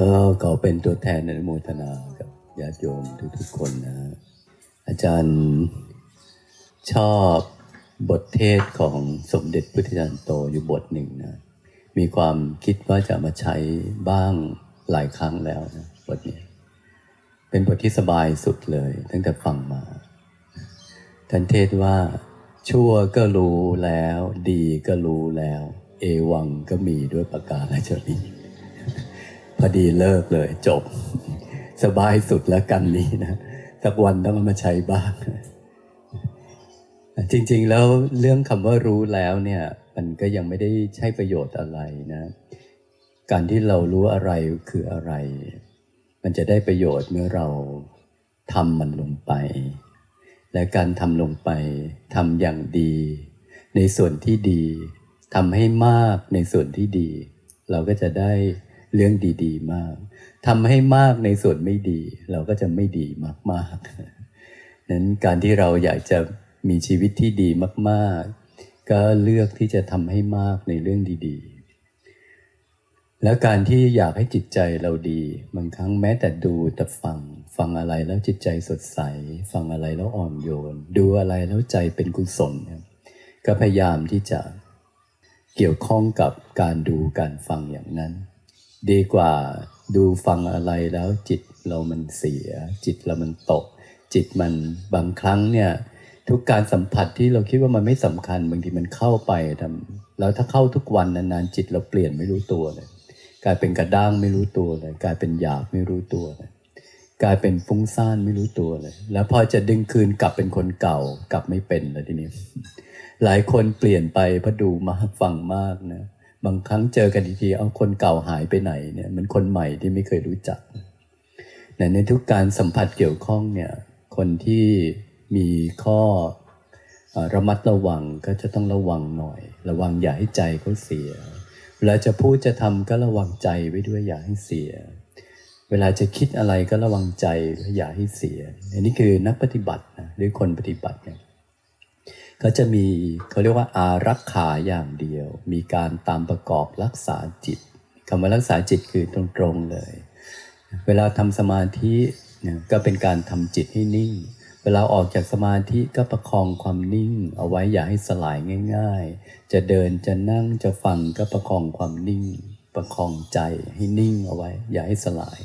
ก็ขอเป็นตัวแทนอนุโมทนากับญาติโยมทุกๆคนนะ อาจารย์ชอบบทเทศของสมเด็จพุทธจารย์โตอยู่บทหนึ่งนะ มีความคิดว่าจะมาใช้บ้างหลายครั้งแล้วนะบทนี้ เป็นบทที่สบายสุดเลย ตั้งแต่ฟังมา ท่านเทศว่า ชั่วก็รู้แล้ว ดีก็รู้แล้ว เอวังก็มีด้วยประการฉนี้ พอดีเลิกเลยจบ สบายสุดแล้วกันนี้นะสักวันต้องเอามาใช้บ้าง จริง ๆ แล้วเรื่องคำว่ารู้แล้วเนี่ย มันก็ยังไม่ได้ใช้ประโยชน์อะไรนะ การที่เรารู้อะไรคืออะไร มันจะได้ประโยชน์เมื่อเราทำมันลงไป และการทำลงไปทำอย่างดี ในส่วนที่ดีทำให้มากในส่วนที่ดี เราก็จะได้ เรื่องดี ๆ มากทำให้มากในส่วนไม่ดี เราก็จะไม่ดีมากๆนั้นการที่เราอยากจะมีชีวิตที่ดีมาก ๆ ก็เลือกที่จะทำให้มากในเรื่องดีๆ แล้วการที่อยากให้จิตใจเราดีบางครั้งแม้แต่ดูแต่ฟังฟังอะไรแล้วจิตใจสดใส ฟังอะไรแล้วอ่อนโยน ดูอะไรแล้วใจเป็นกุศลก็พยายามที่จะเกี่ยวข้องกับการดูการฟังอย่างนั้น ดีกว่าดูฟังอะไรแล้วจิตเรามันเสีย จิตเรามันตก จิตมันบางครั้งเนี่ยทุกการสัมผัสที่เราคิดว่ามันไม่สำคัญ บางทีมันเข้าไปทำแล้วถ้าเข้าทุกวันนานๆจิตเราเปลี่ยนไม่รู้ตัวเลยกลายเป็นกระด้างไม่รู้ตัวเลย กลายเป็นหยาบไม่รู้ตัวเลยกลายเป็นฟุ้งซ่านไม่รู้ตัวเลย แล้วพอจะดึงคืนกลับเป็นคนเก่ากลับไม่เป็นเลยทีนี้ หลายคนเปลี่ยนไปเพราะดูมากฟังมากนะ บางครั้งเจอกันทีๆเอาคนเก่าหายไปไหนเนี่ยมันคนใหม่ที่ไม่เคยรู้จักแต่ในทุกการสัมผัสเกี่ยวข้องเนี่ยคนที่มีข้อเอ่อระมัดระวังก็จะต้องระวังหน่อย ระวังอย่าให้ใจเขาเสีย เวลาจะพูดจะทำก็ระวังใจไว้ด้วยอย่าให้เสีย เวลาจะคิดอะไรก็ระวังใจอย่าให้เสีย อันนี้คือนักปฏิบัตินะหรือคนปฏิบัติเนี่ย เขาจะมีเขาเรียกว่าอารักขาอย่างเดียว มีการตามประกอบรักษาจิตคำว่ารักษาจิตคือตรงๆเลย เวลาทำสมาธิก็เป็นการทำจิตให้นิ่ง เวลาออกจากสมาธิก็ประคองความนิ่ง เอาไว้อย่าให้สลายง่าย ๆ จะเดินจะนั่งจะฟังก็ประคองความนิ่ง ประคองใจให้นิ่งเอาไว้ อย่าให้สลาย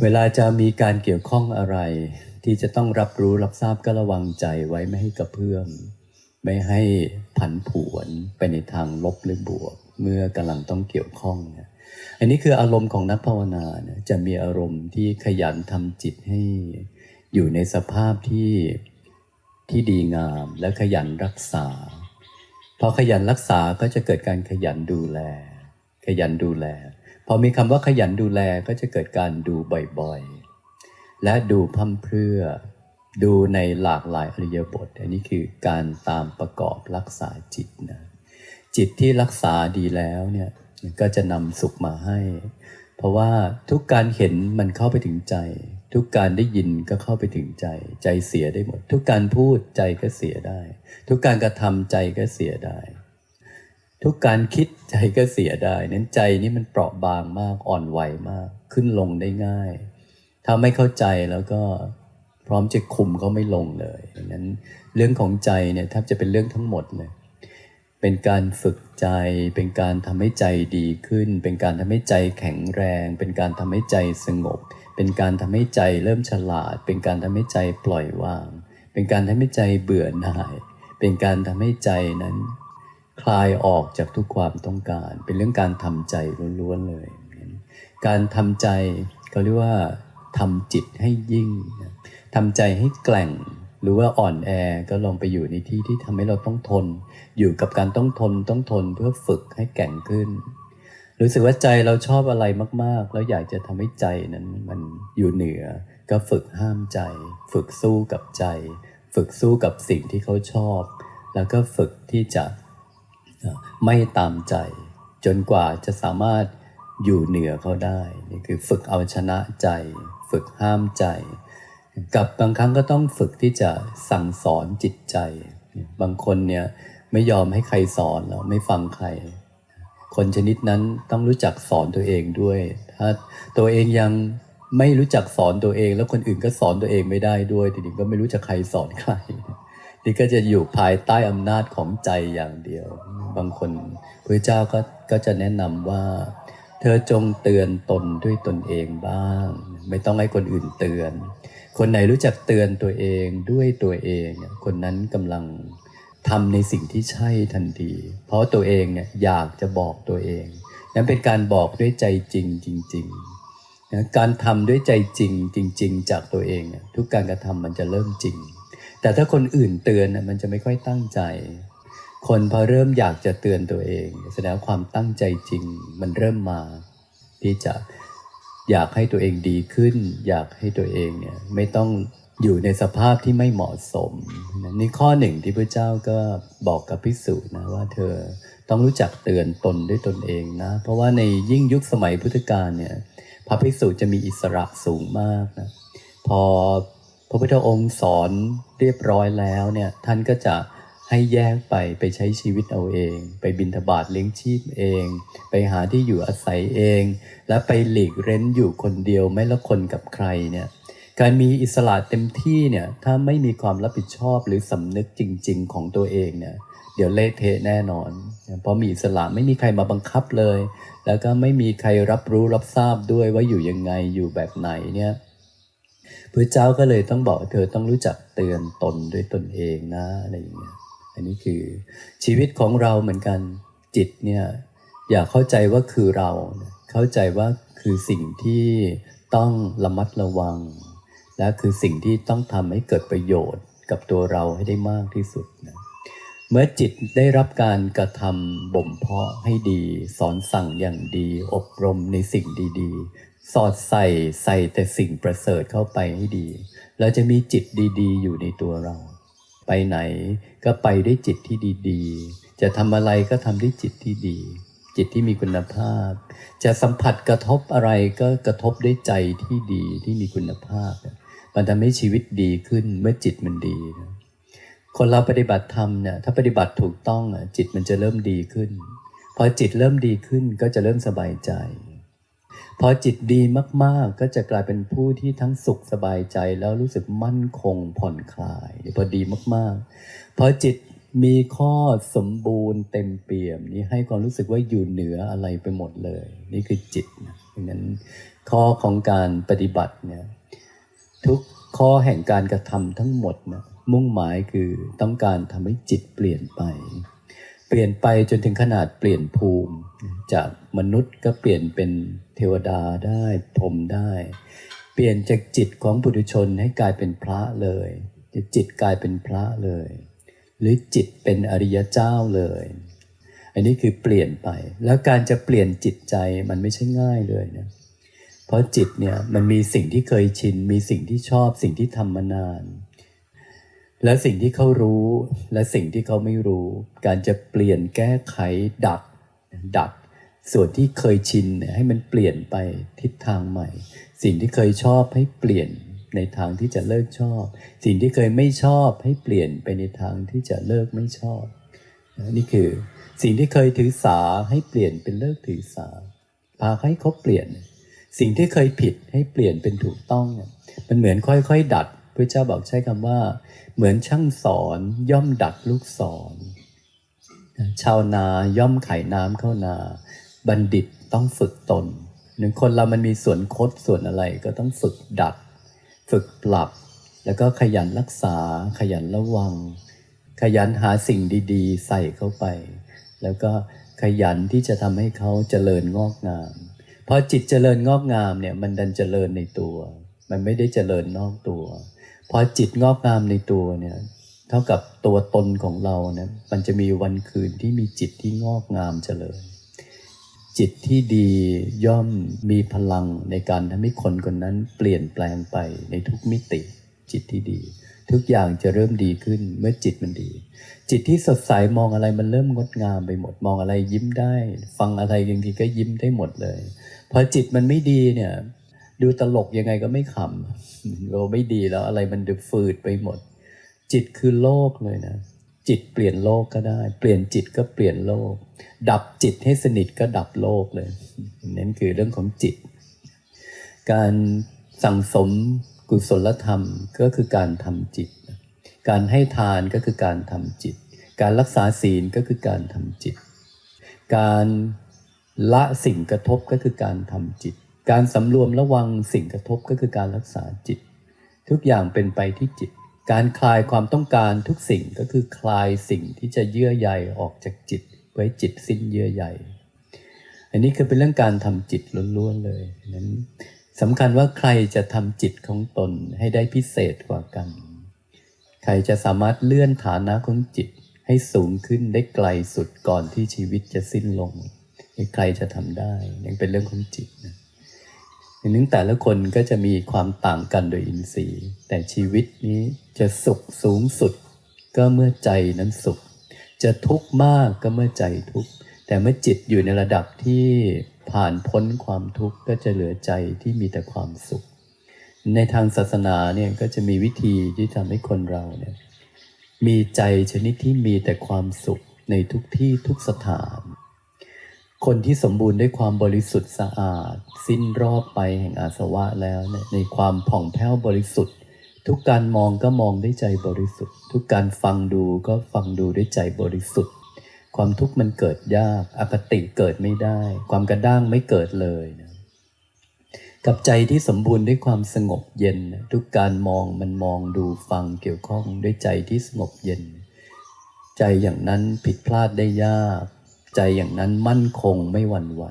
เวลาจะมีการเกี่ยวข้องอะไร ที่จะต้องรับรู้รับทราบก็ระวังใจไว้ไม่ให้กระเพื่อมไม่ให้ผันผวนไปในทางลบหรือบวก เมื่อกำลังต้องเกี่ยวข้องนะอันนี้คืออารมณ์ของนักภาวนานะจะมีอารมณ์ที่ขยันทำจิตให้อยู่ในสภาพที่ที่ดีงามและขยันรักษา พอขยันรักษาก็จะเกิดการขยันดูแล ขยันดูแล พอมีคำว่าขยันดูแลก็จะเกิดการดูบ่อยๆ และดูพั่มเพรื่อ ดูในหลากหลายอริยบท อันนี้คือการตามประกอบรักษาจิตนะจิตที่รักษาดีแล้วเนี่ยก็จะนำสุขมาให้ เพราะว่าทุกการเห็นมันเข้าไปถึงใจ ทุกการได้ยินก็เข้าไปถึงใจ ใจเสียได้หมด ทุกการพูดใจก็เสียได้ ทุกการกระทำใจก็เสียได้ ทุกการคิดใจก็เสียได้ นั้นใจนี่มันเปราะบางมากอ่อนไหวมาก ขึ้นลงได้ง่าย ถ้าไม่เข้าใจแล้วก็พร้อมจะคุมเขาไม่ลงเลยดังนั้นเรื่องของใจเนี่ยแทบจะเป็นเรื่องทั้งหมดเลย เป็นการฝึกใจ เป็นการทำให้ใจดีขึ้น เป็นการทำให้ใจแข็งแรง เป็นการทำให้ใจสงบ เป็นการทำให้ใจเริ่มฉลาด เป็นการทำให้ใจปล่อยวาง เป็นการทำให้ใจเบื่อหน่าย เป็นการทำให้ใจนั้น คลายออกจากทุกความต้องการ เป็นเรื่องการทำใจล้วนๆเลย การทำใจเขาเรียกว่า ทำจิตให้ยิ่งทำใจให้แกร่ง หรือว่าอ่อนแอก็ลองไปอยู่ในที่ที่ทำให้เราต้องทน อยู่กับการต้องทนต้องทนเพื่อฝึกให้แกร่งขึ้น รู้สึกว่าใจเราชอบอะไรมาก ๆ แล้วอยากจะทำให้ใจนั้นมันอยู่เหนือ ก็ฝึกห้ามใจ ฝึกสู้กับใจ ฝึกสู้กับสิ่งที่เขาชอบ แล้วก็ฝึกที่จะไม่ตามใจ จนกว่าจะสามารถอยู่เหนือเขาได้ นี่คือฝึกเอาชนะใจ ฝึกห้ามใจ กับบางครั้งก็ต้องฝึกที่จะสั่งสอนจิตใจ บางคนเนี่ยไม่ยอมให้ใครสอนแล้วไม่ฟังใคร คนชนิดนั้นต้องรู้จักสอนตัวเองด้วย ถ้าตัวเองยังไม่รู้จักสอนตัวเอง แล้วคนอื่นก็สอนตัวเองไม่ได้ด้วยทีนี้ก็ไม่รู้จะใครสอนใครนี่ก็จะอยู่ภายใต้อำนาจของใจอย่างเดียว บางคนพระเจ้าก็ก็จะแนะนำว่า เธอจงเตือนตนด้วยตนเองบ้าง ไม่ต้องให้คนอื่นเตือน คนไหนรู้จักเตือนตัวเองด้วยตัวเอง คนนั้นกำลังทำในสิ่งที่ใช่ทันที เพราะตัวเองเนี่ยอยากจะบอกตัวเอง นั้นเป็นการบอกด้วยใจจริงจริงๆนะการทำด้วยใจจริงจริง ๆ จากตัวเอง ทุกการกระทำมันจะเริ่มจริง แต่ถ้าคนอื่นเตือนมันจะไม่ค่อยตั้งใจ คนพอเริ่มอยากจะเตือนตัวเอง แสดงความตั้งใจจริง มันเริ่มมาที่จะ อยากให้ตัวเองดีขึ้น อยากให้ตัวเองเนี่ยไม่ต้องอยู่ในสภาพที่ไม่เหมาะสมนี่ข้อหนึ่งที่พระเจ้าก็บอกกับพิสูจนะว่าเธอต้องรู้จักเตือนตนด้วยตนเองนะ เพราะว่าในยิ่งยุคสมัยพุทธกาลเนี่ยพระภิกษุจะมีอิสระสูงมากนะพอพระพุทธองค์สอนเรียบร้อยแล้วเนี่ยท่านก็จะ ให้แยกไปไปใช้ชีวิตเอาเอง ไปบินทบาทเลี้ยงชีพเอง ไปหาที่อยู่อาศัยเอง และไปหลีกเร้นอยู่คนเดียวไม่ละคนกับใครเนี่ยการมีอิสระเต็มที่เนี่ยถ้าไม่มีความรับผิดชอบหรือสำนึกจริง ๆ ของตัวเองเนี่ยเดี๋ยวเละเทะแน่นอน เพราะมีอิสระไม่มีใครมาบังคับเลย แล้วก็ไม่มีใครรับรู้รับทราบด้วยว่าอยู่ยังไงอยู่แบบไหนเนี่ยพระเจ้าก็เลยต้องบอกเธอต้องรู้จักเตือนตนด้วยตนเองนะอะไรอย่างเงี้ย อันนี้คือชีวิตของเราเหมือนกันจิตเนี่ยอย่าเข้าใจว่าคือเรา เข้าใจว่าคือสิ่งที่ต้องระมัดระวัง และคือสิ่งที่ต้องทำให้เกิดประโยชน์กับตัวเราให้ได้มากที่สุดนะเมื่อจิตได้รับการกระทำบ่มเพาะให้ดี สอนสั่งอย่างดี อบรมในสิ่งดีๆ สอดใส่ใส่แต่สิ่งประเสริฐเข้าไปให้ดีเราจะมีจิตดีๆ อยู่ในตัวเรา ไปไหน ก็ไปด้วยจิตที่ดีๆ จะทำอะไรก็ทำด้วยจิตที่ดี จิตที่มีคุณภาพ จะสัมผัสกระทบอะไรก็กระทบด้วยใจที่ดีที่มีคุณภาพ มันทำให้ชีวิตดีขึ้นเมื่อจิตมันดีนะคนเราปฏิบัติธรรมเนี่ยถ้าปฏิบัติถูกต้องอะจิตมันจะเริ่มดีขึ้น พอจิตเริ่มดีขึ้นก็จะเริ่มสบายใจ พอจิตดีมากๆ ก็จะกลายเป็นผู้ที่ทั้งสุขสบายใจแล้วรู้สึกมั่นคงผ่อนคลายพอดีมากๆ พอจิตมีข้อสมบูรณ์เต็มเปี่ยม นี่ให้ความรู้สึกว่าอยู่เหนืออะไรไปหมดเลย นี่คือจิตนะดังนั้นข้อของการปฏิบัติเนี่ยทุกข้อแห่งการกระทำทั้งหมดนะมุ่งหมายคือต้องการทำให้จิตเปลี่ยนไป เปลี่ยนไปจนถึงขนาดเปลี่ยนภูมิ จากมนุษย์ก็เปลี่ยนเป็นเทวดาได้พรมได้ เปลี่ยนจากจิตของปุถุชนให้กลายเป็นพระเลยจะจิตกลายเป็นพระเลย หรือจิตเป็นอริยเจ้าเลย อันนี้คือเปลี่ยนไป แล้วการจะเปลี่ยนจิตใจมันไม่ใช่ง่ายเลยนะเพราะจิตเนี่ยมันมีสิ่งที่เคยชิน มีสิ่งที่ชอบสิ่งที่ทำมานาน และสิ่งที่เขารู้และสิ่งที่เขาไม่รู้ การจะเปลี่ยนแก้ไขดัดดัดส่วนที่เคยชินให้มันเปลี่ยนไปทิศทางใหม่ สิ่งที่เคยชอบให้เปลี่ยนในทางที่จะเลิกชอบ สิ่งที่เคยไม่ชอบให้เปลี่ยนไปในทางที่จะเลิกไม่ชอบ นี่คือสิ่งที่เคยถือสาให้เปลี่ยนเป็นเลิกถือสาพาให้เขาเปลี่ยน สิ่งที่เคยผิดให้เปลี่ยนเป็นถูกต้องเนี่ยมันเหมือนค่อยๆ ดัด พระเจ้าบอกใช้คำว่า เหมือนช่างสอนย่อมดัดลูกศรชาวนาย่อมไขน้ำเข้านา บัณฑิตต้องฝึกตนหนึ่งคนเรามันมีส่วนคดส่วนอะไรก็ต้องฝึกดัดฝึกปรับ แล้วก็ขยันรักษา ขยันระวัง ขยันหาสิ่งดีๆ ใส่เข้าไป แล้วก็ขยันที่จะทำให้เขาเจริญงอกงามพอจิตเจริญงอกงามเนี่ยมันดันเจริญในตัว มันไม่ได้เจริญนอกตัว พอจิตงอกงามในตัวเนี่ยเท่ากับตัวตนของเราเนี่ยมันจะมีวันคืนที่มีจิตที่งอกงามเจริญ จิตที่ดีย่อมมีพลังในการทำให้คนคนนั้นเปลี่ยนแปลงไปในทุกมิติ จิตที่ดี ทุกอย่างจะเริ่มดีขึ้นเมื่อจิตมันดี จิตที่สดใสมองอะไรมันเริ่มงดงามไปหมดมองอะไรยิ้มได้ ฟังอะไรบางทีก็ยิ้มได้หมดเลยพอจิตมันไม่ดีเนี่ย ดูตลกยังไงก็ไม่ขำเราไม่ดีแล้วอะไรมันดูฝืดไปหมด จิตคือโลกเลยนะ จิตเปลี่ยนโลกก็ได้ เปลี่ยนจิตก็เปลี่ยนโลก ดับจิตให้สนิทก็ดับโลกเลยนั่นคือเรื่องของจิต การสั่งสมกุศลธรรมก็คือการทำจิต การให้ทานก็คือการทำจิต การรักษาศีลก็คือการทำจิต การละสิ่งกระทบก็คือการทำจิต การสำรวมระวังสิ่งกระทบก็คือการรักษาจิต ทุกอย่างเป็นไปที่จิต การคลายความต้องการทุกสิ่งก็คือคลายสิ่งที่จะเยื่อใยออกจากจิต ไว้จิตสิ้นเยื่อใยอันนี้คือเป็นเรื่องการทำจิตล้วนๆเลยนั้นสำคัญว่าใครจะทำจิตของตนให้ได้พิเศษกว่ากัน ใครจะสามารถเลื่อนฐานะของจิตให้สูงขึ้นได้ไกลสุดก่อนที่ชีวิตจะสิ้นลง ใครจะทำได้ยังเป็นเรื่องของจิตนะ ดังนั้นแต่ละคนก็จะมีความต่างกันโดยอินทรีย์ แต่ชีวิตนี้จะสุขสูงสุด ก็เมื่อใจนั้นสุข จะทุกข์มากก็เมื่อใจทุกข์แต่เมื่อจิตอยู่ในระดับที่ผ่านพ้นความทุกข์ก็จะเหลือใจที่มีแต่ความสุข ในทางศาสนาเนี่ยก็จะมีวิธีที่ทำให้คนเราเนี่ยมีใจชนิดที่มีแต่ความสุขในทุกที่ทุกสถาน คนที่สมบูรณ์ด้วยความบริสุทธิ์สะอาด สิ้นรอบไปแห่งอาสวะแล้วเนี่ยในความผ่องแผ้วบริสุทธิ์ ทุกการมองก็มองด้วยใจบริสุทธิ์ ทุกการฟังดูก็ฟังดูด้วยใจบริสุทธิ์ ความทุกข์มันเกิดยากอคติเกิดไม่ได้ ความกระด้างไม่เกิดเลยนะกับใจที่สมบูรณ์ด้วยความสงบเย็น ทุกการมองมันมองดูฟังเกี่ยวข้องด้วยใจที่สงบเย็น ใจอย่างนั้นผิดพลาดได้ยาก ใจอย่างนั้นมั่นคงไม่หวั่นไหว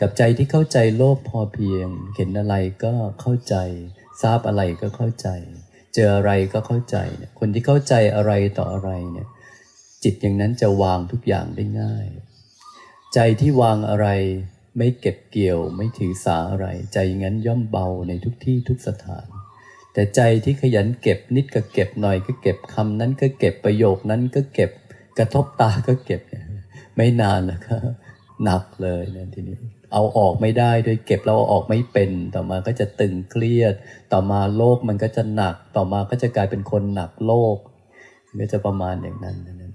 กับใจที่เข้าใจโลกพอเพียง เห็นอะไรก็เข้าใจ ทราบอะไรก็เข้าใจ เจออะไรก็เข้าใจ คนที่เข้าใจอะไรต่ออะไรเนี่ยจิตอย่างนั้นจะวางทุกอย่างได้ง่าย ใจที่วางอะไรไม่เก็บเกี่ยวไม่ถือสาอะไร ใจอย่างนั้นย่อมเบาในทุกที่ทุกสถาน แต่ใจที่ขยันเก็บนิดก็เก็บหน่อยก็เก็บคำนั้นก็เก็บประโยคนั้นก็เก็บกระทบตาก็เก็บ ไม่นานแล้วก็หนักเลยนะทีนี้ เอาออกไม่ได้ด้วยเก็บแล้วเอาออกไม่เป็น ต่อมาก็จะตึงเครียด ต่อมาโลกมันก็จะหนัก ต่อมาก็จะกลายเป็นคนหนักโลกก็จะประมาณอย่างนั้นนะ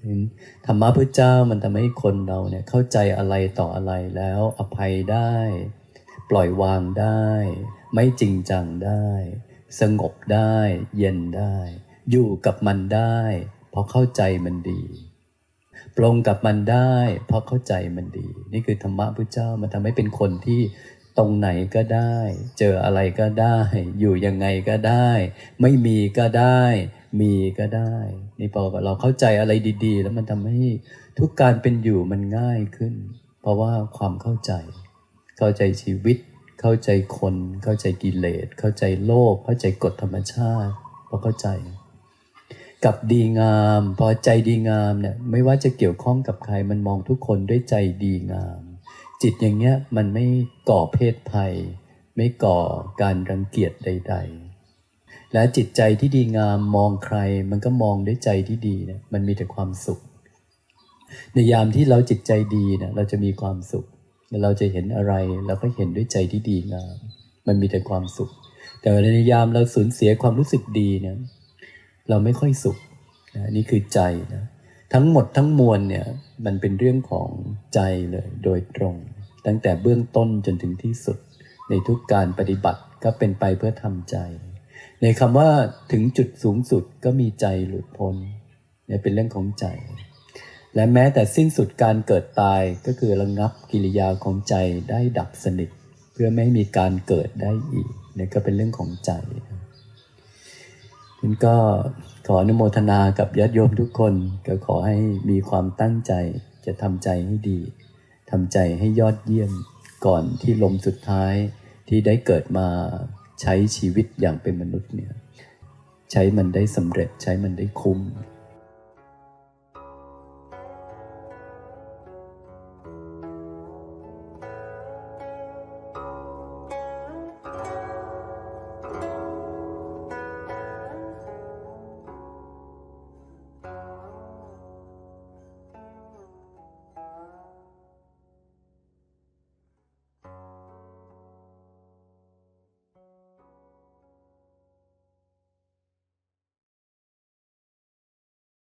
ธรรมะพระเจ้ามันทำให้คนเราเนี่ยเข้าใจอะไรต่ออะไรแล้วอภัยได้ ปล่อยวางได้ ไม่จริงจังได้ สงบได้ เย็นได้ อยู่กับมันได้ เพราะเข้าใจมันดี ปลงกับมันได้ เพราะเข้าใจมันดี นี่คือธรรมะพระเจ้ามันทำให้เป็นคนที่ตรงไหนก็ได้ เจออะไรก็ได้ อยู่ยังไงก็ได้ ไม่มีก็ได้ มีก็ได้ นี่พอเราเข้าใจอะไรดีๆ แล้วมันทำให้ทุกการเป็นอยู่มันง่ายขึ้น เพราะว่าความเข้าใจ เข้าใจชีวิต เข้าใจคน เข้าใจกิเลส เข้าใจโลก เข้าใจกฎธรรมชาติพราะเข้าใจ กับดีงาม พอใจดีงามเนี่ยไม่ว่าจะเกี่ยวข้องกับใครมันมองทุกคนด้วยใจดีงาม จิตอย่างเงี้ยมันไม่ก่อเพศภัย ไม่ก่อการรังเกียจใด ๆ และจิตใจที่ดีงามมองใครมันก็มองด้วยใจที่ดีเนี่ยมันมีแต่ความสุข ในยามที่เราจิตใจดีเนี่ยเราจะมีความสุขเราจะเห็นอะไรเราก็เห็นด้วยใจที่ดีงาม มันมีแต่ความสุข แต่ในยามเราสูญเสียความรู้สึกดีเนี่ย เราไม่ค่อยสุขนะนี่คือใจนะทั้งหมดทั้งมวลเนี่ยมันเป็นเรื่องของใจเลยโดยตรง ตั้งแต่เบื้องต้นจนถึงที่สุด ในทุกการปฏิบัติก็เป็นไปเพื่อทำใจ ในคำว่าถึงจุดสูงสุดก็มีใจหลุดพ้นเนี่ยเป็นเรื่องของใจ และแม้แต่สิ้นสุดการเกิดตายก็คือระงับกิริยาของใจได้ดับสนิท เพื่อไม่ให้มีการเกิดได้อีกเนี่ยก็เป็นเรื่องของใจ นั้นก็ขออนุโมทนากับญาติโยมทุกคน ก็ขอให้มีความตั้งใจจะทำใจให้ดีทำใจให้ยอดเยี่ยมก่อนที่ลมสุดท้ายที่ได้เกิดมาใช้ชีวิตอย่างเป็นมนุษย์เนี่ยใช้มันได้สำเร็จใช้มันได้คุ้ม